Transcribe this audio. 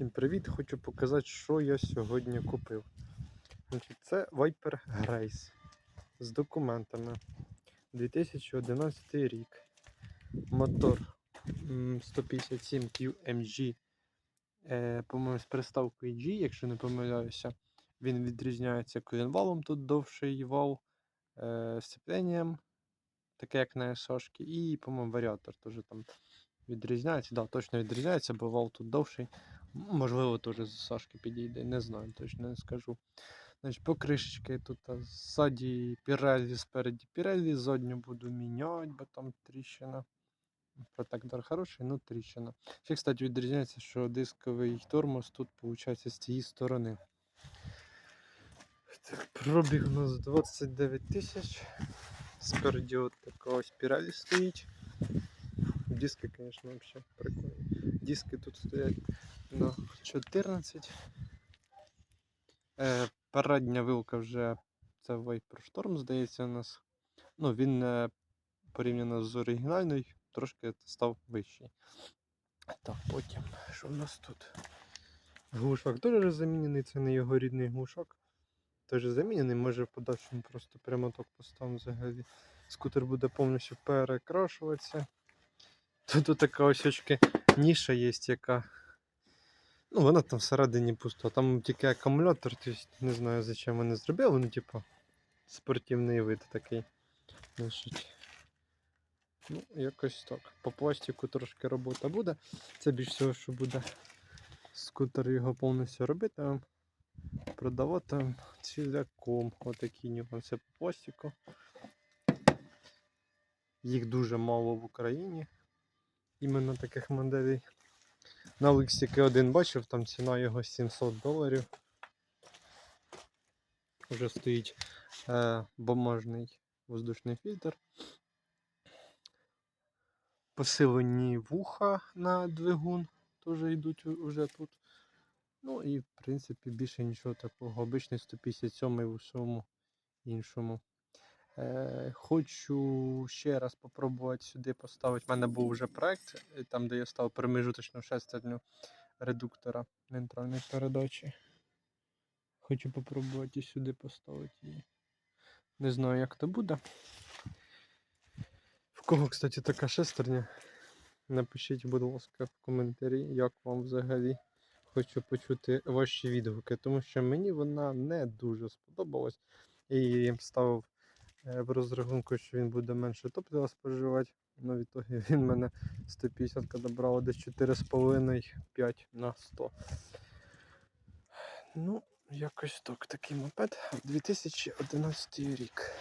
Всім привіт! Хочу показати, що я сьогодні купив. Це Viper Grace з документами. 2011 рік. Мотор 157 QMG. Е, по-моєму, з приставкою G, якщо не помиляюся. Він відрізняється коленвалом, тут довший вал, е, сцепленням, таке як на SH, і, по-моєму, варіатор теж там відрізняється. Да, точно відрізняється, бо вал тут довший. Можливо, теж з Сашки підійде, не знаю, точно не скажу. Значить, по кришечки тут ззаді Pirelli, спереді Pirelli, задню буду міняти, бо там тріщина. Протектор хороший, ну тріщина. Ще, кстати, відрізняється, що дисковий тормоз тут, виходить, з цієї сторони. Так, пробіг у нас 29 тисяч. Спереді от така ось Pirelli стоїть. Диски, звісно, взагалі прикольні. Диски тут стоять на 14. Е, передня вилка вже це Viper здається, у нас. Ну, він е, порівняно з оригінальною трошки став вищий. Так, потім, що в нас тут? Глушак теж замінений, це не його рідний глушак. Теж замінений, може в подальшому просто прямоток поставимо взагалі. Скутер буде повністю перекрашуватися. Тут така ось ніша є, яка. Ну, вона там всередині пуста. Там тільки акумулятор, тобто не знаю зачем вони зробили, ну, типу, спортивний вид такий. Значить. Ну, якось так. По пластику трошки робота буде. Це більш всього, що буде скутер його повністю робити, продавати ціляком. Отакі нюанси по пластику. Їх дуже мало в Україні. Іменно таких моделей. На Олексі тільки один бачив, там ціна його 700 доларів. Вже стоїть е, бумажний воздушний фільтр. Посилені вуха на двигун теж йдуть уже тут. Ну і в принципі більше нічого такого. Обичний 157 в усьому іншому. Е, хочу ще раз попробувати сюди поставити. У мене був вже проект, е, там де я став промежуточну шестерню редуктора нейтральної передачі. Хочу попробувати сюди поставити її. Не знаю, як то буде. В кого, кстати, така шестерня? Напишіть, будь ласка, в коментарі, як вам взагалі. Хочу почути ваші відгуки, тому що мені вона не дуже сподобалась. І ставив в розрахунку, що він буде менше топлива споживати. Ну, відтоді він мене 150 добрало десь 4,5-5 на 100. Ну, якось так. Такий мопед 2011 рік.